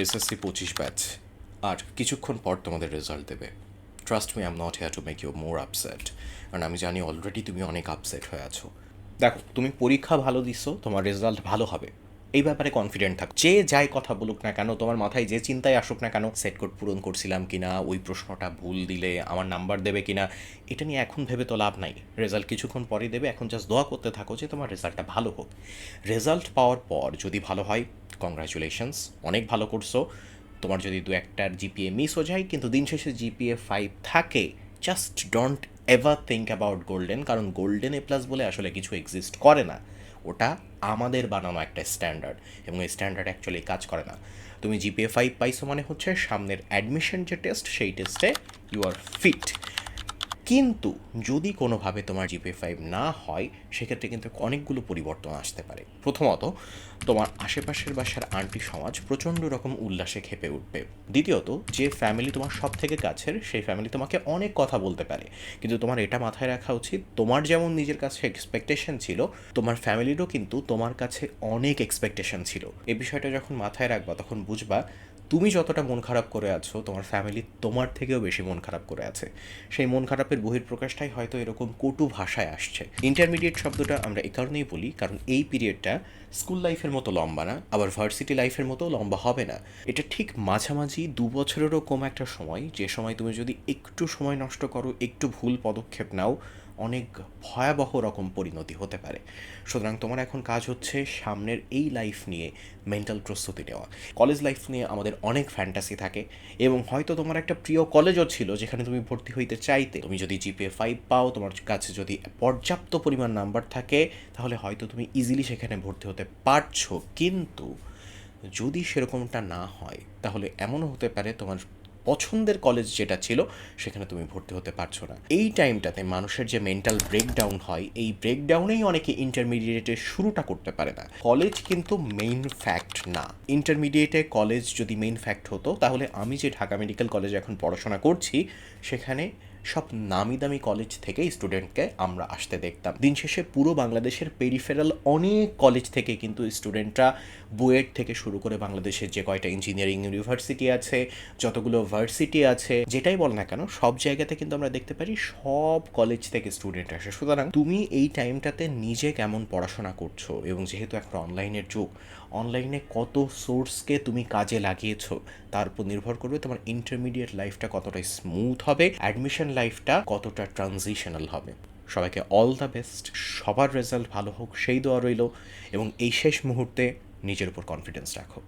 SSC পঁচিশ batch. আর কিছুক্ষণ পর তোমাদের রেজাল্ট দেবে। Trust me I'm not here to make you more upset কারণ আমি জানি অলরেডি তুমি অনেক আপসেট হয়ে আছো। দেখো, তুমি পরীক্ষা ভালো দিছো, তোমার রেজাল্ট ভালো হবে। এই ব্যাপারে কনফিডেন্ট থাক। যে যাই কথা বলুক না কেন, তোমার মাথায় যে চিন্তায় আসুক না কেন সেট কোড পূরণ করছিলাম কিনা, ওই প্রশ্নটা ভুল দিলে, আমার নাম্বার দেবে কিনা, এটা নিয়ে এখন ভেবে তো লাভ নাই। রেজাল্ট কিছুক্ষণ পরে দেবে, এখন জাস্ট দোয়া করতে থাকো যে তোমার রেজাল্টটা ভালো হোক। রেজাল্ট পাওয়ার পর যদি ভালো হয় কংগ্রাচুলেশনস অনেক ভালো করছ। তোমার যদি দু একটার জিপিএ মিসও যায়, কিন্তু দিন শেষে জিপিএ ফাইভ থাকে just don't ever think about golden কারণ গোল্ডেন এ প্লাস বলে আসলে কিছু এক্সিস্ট করে না। ওটা আমাদের বানানো একটা স্ট্যান্ডার্ড এবং এই স্ট্যান্ডার্ড অ্যাকচুয়ালি কাজ করে না। তুমি জিপিএ ফাইভ পাইছো মানে হচ্ছে সামনের অ্যাডমিশন যে টেস্ট সেই টেস্টে ইউ আর ফিট কিন্তু যদি কোনোভাবে তোমার জিপে ফাইভ না হয়, সেক্ষেত্রে কিন্তু অনেকগুলো পরিবর্তন আসতে পারে। প্রথমত, তোমার আশেপাশের বাসার আন্টি সমাজ প্রচণ্ড রকম উল্লাসে খেপে উঠবে। দ্বিতীয়ত, যে ফ্যামিলি তোমার সব থেকে কাছের, সেই ফ্যামিলি তোমাকে অনেক কথা বলতে পারে। কিন্তু তোমার এটা মাথায় রাখা উচিত, তোমার যেমন নিজের কাছে এক্সপেকটেশন ছিল, তোমার ফ্যামিলিরও কিন্তু তোমার কাছে অনেক এক্সপেকটেশন ছিল। এই বিষয়টা যখন মাথায় রাখবা, তখন বুঝবা তুমি যতটা মন খারাপ করে আছো, তোমার ফ্যামিলি তোমার থেকেও বেশি মন খারাপ করে আছে। সেই মন খারাপের বহির্প্রকাশটাই হয়তো এরকম কটু ভাষায় আসছে। ইন্টারমিডিয়েট শব্দটা আমরা এ কারণেই বলি, কারণ এই পিরিয়ডটা স্কুল লাইফের মতো লম্বা না, আবার ভার্সিটি লাইফের মতো লম্বা হবে না। এটা ঠিক মাঝামাঝি দু বছরেরও কম একটা সময়, যে সময় তুমি যদি একটু সময় নষ্ট করো, একটু ভুল পদক্ষেপ নাও অনেক ভয়াবহ রকম পরিণতি হতে পারে। সুতরাং তোমার এখন কাজ হচ্ছে সামনের এই লাইফ নিয়ে মেন্টাল প্রস্তুতি নেওয়া। কলেজ লাইফ নিয়ে আমাদের অনেক ফ্যান্টাসি থাকে এবং হয়তো তোমার একটা প্রিয় কলেজও ছিল যেখানে তুমি ভর্তি হইতে চাইতে। তুমি যদি জিপিএ ফাইভ পাও, তোমার কাছে যদি পর্যাপ্ত পরিমাণ নাম্বার থাকে, তাহলে হয়তো তুমি ইজিলি সেখানে ভর্তি হতে পারছ। কিন্তু যদি সেরকমটা না হয়, তাহলে এমনও হতে পারে তোমার পছন্দের কলেজ যেটা ছিল, সেখানে তুমি ভর্তি হতে পারছ না। এই টাইমটাতে মানুষের যে মেন্টাল ব্রেকডাউন হয়, এই ব্রেকডাউনেই অনেকে ইন্টারমিডিয়েটে শুরুটা করতে পারে না। কলেজ কিন্তু মেইন ফ্যাক্ট না। ইন্টারমিডিয়েটে কলেজ যদি মেইন ফ্যাক্ট হতো, তাহলে আমি যে ঢাকা মেডিকেল কলেজে এখন পড়াশোনা করছি, সেখানে সব নামি দামি কলেজ থেকেই স্টুডেন্টকে আমরা আসতে দেখতাম। দিন শেষে পুরো বাংলাদেশের পেরিফেরাল অনেক কলেজ থেকে কিন্তু স্টুডেন্টরা বুয়েট থেকে শুরু করে বাংলাদেশের যে কয়টা ইঞ্জিনিয়ারিং ইউনিভার্সিটি আছে, যতগুলো ভার্সিটি আছে, যেটাই বল না কেন, সব জায়গাতে কিন্তু আমরা দেখতে পারি সব কলেজ থেকে স্টুডেন্ট আসে। সুতরাং তুমি এই টাইমটাতে নিজে কেমন পড়াশোনা করছ? এবং যেহেতু এখন অনলাইনের যুগ অনলাইনে কত সোর্সকে তুমি কাজে লাগিয়েছো, তার উপর নির্ভর করবে তোমার ইন্টারমিডিয়েট লাইফটা কতটা স্মুথ হবে। অ্যাডমিশন লাইফটা কতটা ট্রানজিশনাল হবে? সবাইকে অল দ্য বেস্ট সবার রেজাল্ট ভালো হোক, সেই দোয়া রইল এবং এই শেষ মুহূর্তে নিজের উপর কনফিডেন্স রাখো।